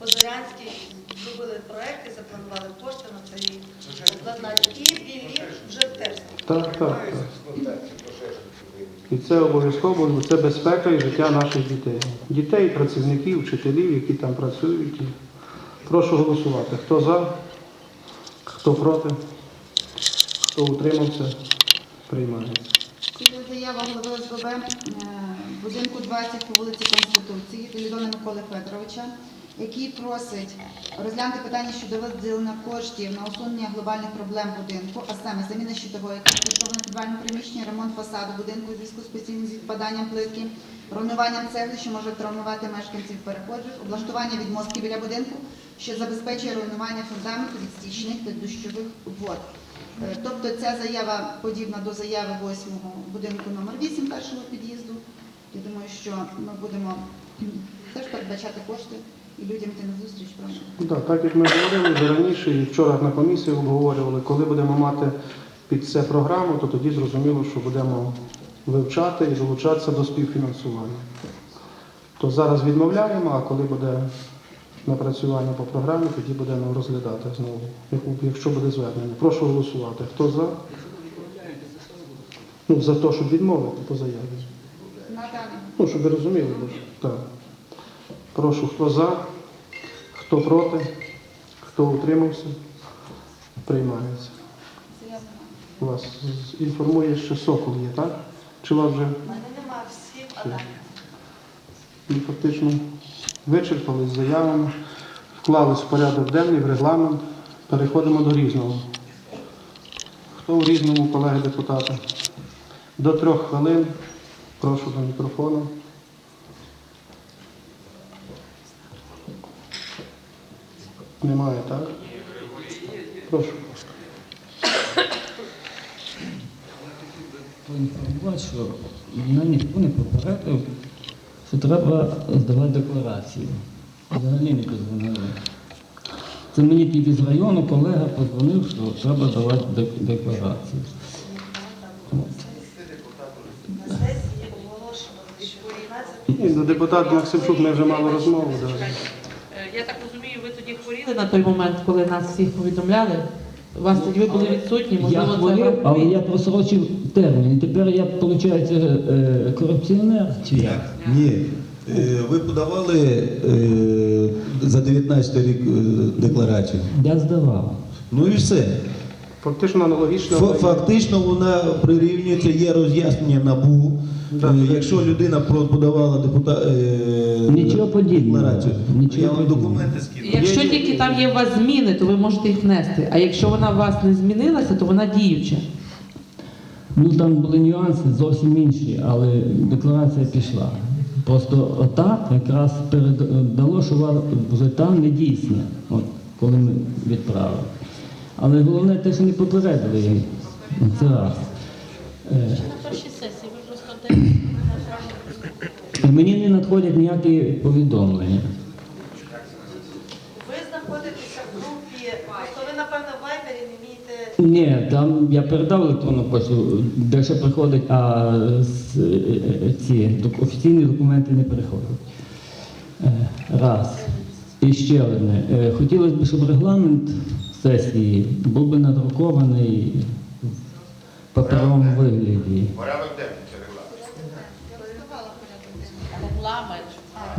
Позорянський зробили проект і запланували кошти на це рік. Обладнання. І білі вже теж. Так, так. так. І це обов'язково, бо це безпека і життя наших дітей. Дітей, працівників, вчителів, які там працюють. Прошу голосувати. Хто за, хто проти, хто утримався, приймається. Це заява голови СББ е, будинку 20 по вулиці Конституції Миколи Федоровича, який просить розглянути питання щодо виділення коштів на усунення глобальних проблем будинку, а саме заміна щитової розташоване підвальне приміщення, ремонт фасаду будинку у зв'язку з постійним відпаданням плитки, руйнуванням цегли, що може травмувати мешканців переходів, облаштування відмостки біля будинку, що забезпечує руйнування фундаменту від стічних та дощових вод. Е, Тобто ця заява подібна до заяви 8-го будинку номер 8 першого під'їзду. Я думаю, що ми будемо теж передбачати кошти і людям йти на зустріч. правильно? Да, так як ми говорили вже раніше і вчора на комісії обговорювали, коли будемо мати під це програму, то тоді зрозуміло, що будемо вивчати і долучатися до співфінансування. То зараз відмовляємо, а коли буде напрацювання по програмі, тоді будемо розглядати знову, якщо буде звернення. Прошу голосувати. Хто за? Ну, за те, щоб відмовити по заяві. Ну, щоб ви розуміли. Так. Прошу, хто за, хто проти, хто утримався, приймається. Вас інформує, що сокол є, так? Чи вас вже У мене немає а далі. ну, фактично вичерпали з заявами, вклались в порядок денний, в регламент. Переходимо до різного. Хто у різному, колеги депутати? До трьох хвилин. Прошу до мікрофону. Немає, так? Прошу. поінформувати, що мене ніхто не попередив, що треба здавати декларацію. Взагалі не подзвонили. Це мені тільки з району колега подзвонив, що треба давати дек- декларацію. На сесії оголошували, що 12 депутат Максимчук, ми вже мали розмову. Я так розумію, хворіли на той момент, коли нас всіх повідомляли. У вас тоді ви були відсутні, Я можливо, це хворів, але я просрочив термін. Тепер я, виходить, е, корупціонер чи як? Ні. Е, Ви подавали е, за 19 рік е, декларацію. Я здавав. Ну і все. Фактично аналогічно. Фа- Фактично вона прирівнюється, є роз'яснення НАБУ. Е, Якщо людина про- подавала депута... е, Нічого подібного. декларацію, Нічого я вам подібного. документи скину. Якщо тільки там є у вас зміни, то ви можете їх внести. А якщо вона у вас не змінилася, то вона діюча. Ну там були нюанси зовсім інші, але декларація пішла. Просто отак якраз передало, що вона вже там не дійсне, от, коли ми відправили. Але головне те, що не попередили їм. Це раз. Е, На першій сесії ви просто мені не надходять ніякі повідомлення. Ви знаходитеся в групі, просто ви, напевно, в Вайбері не вмієте Ні, там я передав електронну пошту, де ще приходить, а з, е, е, ці док- офіційні документи не приходять. Е, Раз. І ще одне. Е, Хотілося б, щоб регламент сесії був би надрукований в паперовому вигляді. Порядок денний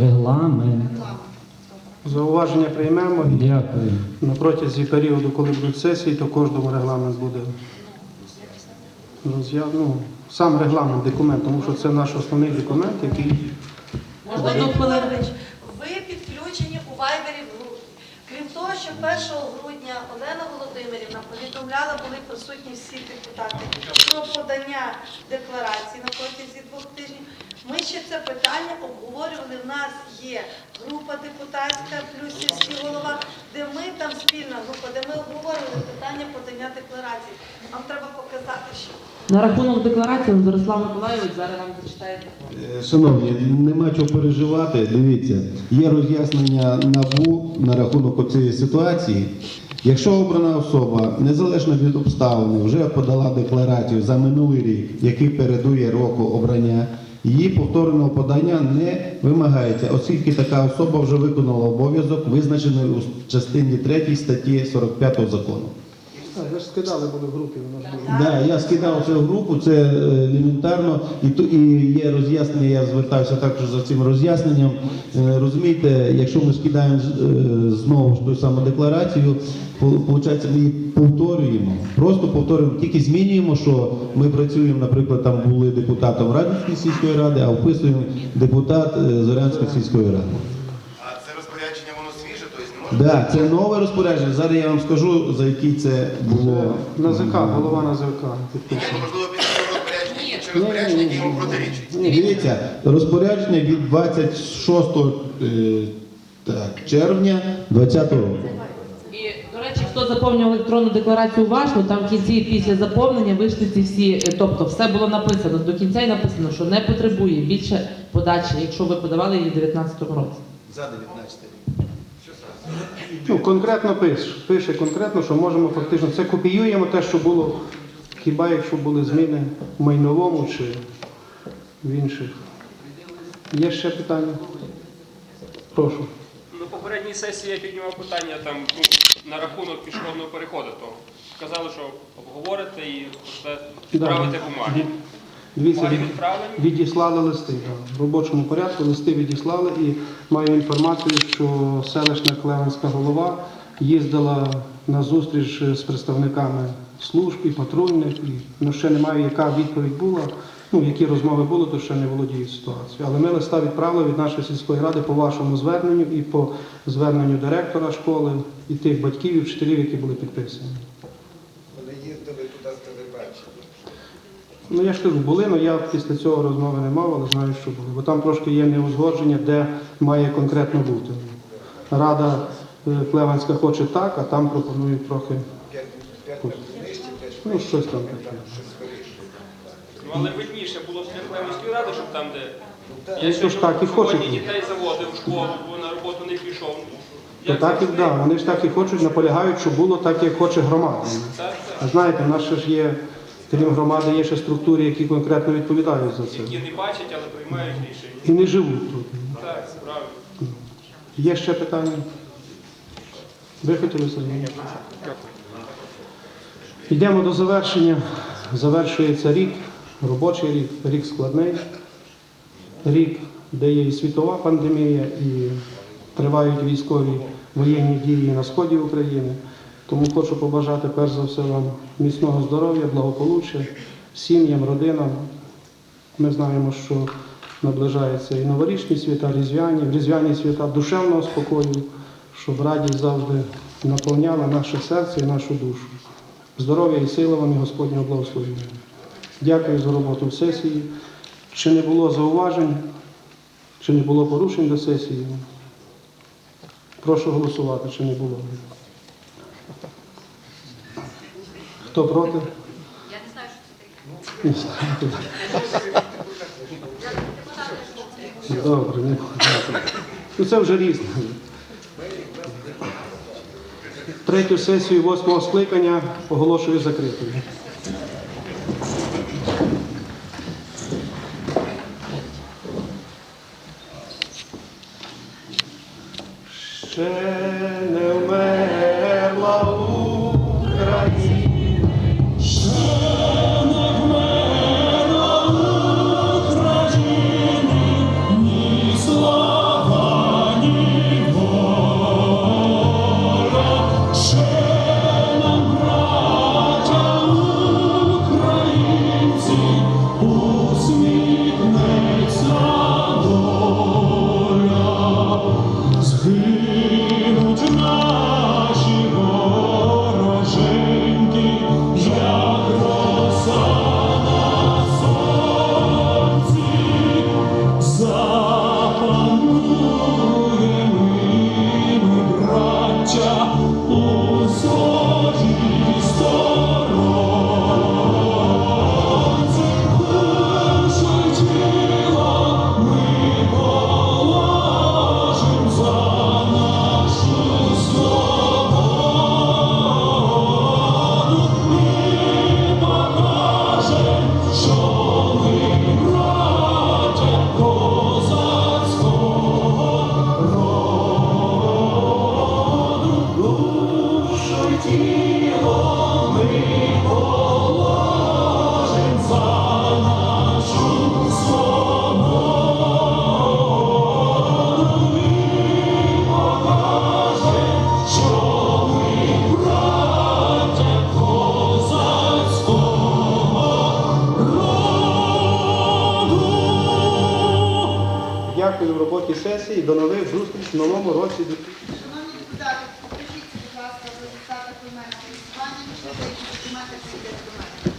Регламент. Зауваження приймемо і Дякую. на протязі періоду, коли будуть сесії, то кожному регламент буде ну, сам регламент документ, тому що це наш основний документ, який Можна до ви підключені у Вайбері в групі. Крім того, що 1 грудня Олена Володимирівна повідомляла, були присутні всі депутати про подання декларації на протязі двох тижнів. Ми ще це питання обговорювали. У нас є група депутатська, плюс сільський голова, де ми там спільна група, де ми обговорювали питання подання декларації. Нам треба показати, що На рахунок декларації Зарослав Миколаївич зараз нам зачитає. Е, Шановні, нема чого переживати. Дивіться, є роз'яснення НАБУ на рахунок цієї ситуації. Якщо обрана особа, незалежно від обставини, вже подала декларацію за минулий рік, який передує року обрання, її повторного подання не вимагається, оскільки така особа вже виконала обов'язок, визначений у частині 3 статті 45 закону. А, ви ж скидали були в групі, воно ж було. Да, я скидав в групу, це е, елементарно, і то і є роз'яснення. Я звертався також за цим роз'ясненням. Е, Розумієте, якщо ми скидаємо е, знову ж ту саму декларацію, виходить, ми її повторюємо. Просто повторюємо, тільки змінюємо, що ми працюємо, наприклад, там були депутатом Радянської сільської ради, а вписуємо депутат Зорянської сільської ради. А це розпорядження воно свіже, тобто не може Да, це нове розпорядження. Зараз я вам скажу, за який це було. НАЗК, голова НАЗК можливо, розпорядження, яке йому протирічить. Дивіться, розпорядження від 26 е, так, червня 2020 року. І, до речі, хто заповнював електронну декларацію уважно, там в кінці після заповнення вийшли ці всі, е, тобто все було написано до кінця і написано, що не потребує більше подачі, якщо ви подавали її в 2019 році. За 19 рік. Ну, конкретно пише, пише конкретно, що можемо фактично, це копіюємо те, що було, хіба якщо були зміни в майновому чи в інших. Є ще питання? Прошу. На попередній сесії я піднімав питання там ну, на рахунок пішохідного переходу. То сказали, що обговорите і хочете відправити бумаги. Дивіться, від- відіслали листи. В робочому порядку листи відіслали і маю інформацію, що селищна Клевенська голова їздила на зустріч з представниками служб і патрульних, і ну, ще немає, яка відповідь була. Ну, які розмови були, то ще не володію ситуацією. Але ми листа відправили від нашої сільської ради по вашому зверненню і по зверненню директора школи і тих батьків і вчителів, які були підписані. Вони їздили туди з телебачення. Ну я ж кажу, були, але я після цього розмови не мав, але знаю, що були. Бо там трошки є неузгодження, де має конкретно бути. Рада е, Клеванська хоче так, а там пропонують трохи ну, щось там таке. Ну, але видніше було ж для Клевської ради, щоб там, де Ну, то ж так і сьогодні хочуть. дітей заводив в школу, бо на роботу не пішов. То Як так і да, вони ж так і хочуть, наполягають, щоб було так, як хоче громада. Так, А знаєте, в нас ще ж є, крім громади, є ще структури, які конкретно відповідають за це. які не бачать, але приймають рішення. І не живуть тут. Так, правильно. Є ще питання? Ви хотіли Сергій? Йдемо до завершення. Завершується рік, робочий рік, рік складний, рік, де є і світова пандемія, і тривають військові воєнні дії на сході України. Тому хочу побажати перш за все вам міцного здоров'я, благополуччя, сім'ям, родинам. Ми знаємо, що наближаються і новорічні свята, різдвяні, різдвяні свята душевного спокою, щоб радість завжди наповняла наше серце і нашу душу. Здоров'я і сили вам і Господнього благословення. Дякую за роботу в сесії. Чи не було зауважень, чи не було порушень до сесії? Прошу голосувати, чи не було. Хто проти? Я не знаю, що це таке. Добре, не. Ну це вже різне. Третю сесію восьмого скликання оголошую закритою. Сесії. До нових зустріч в новому році. Шановні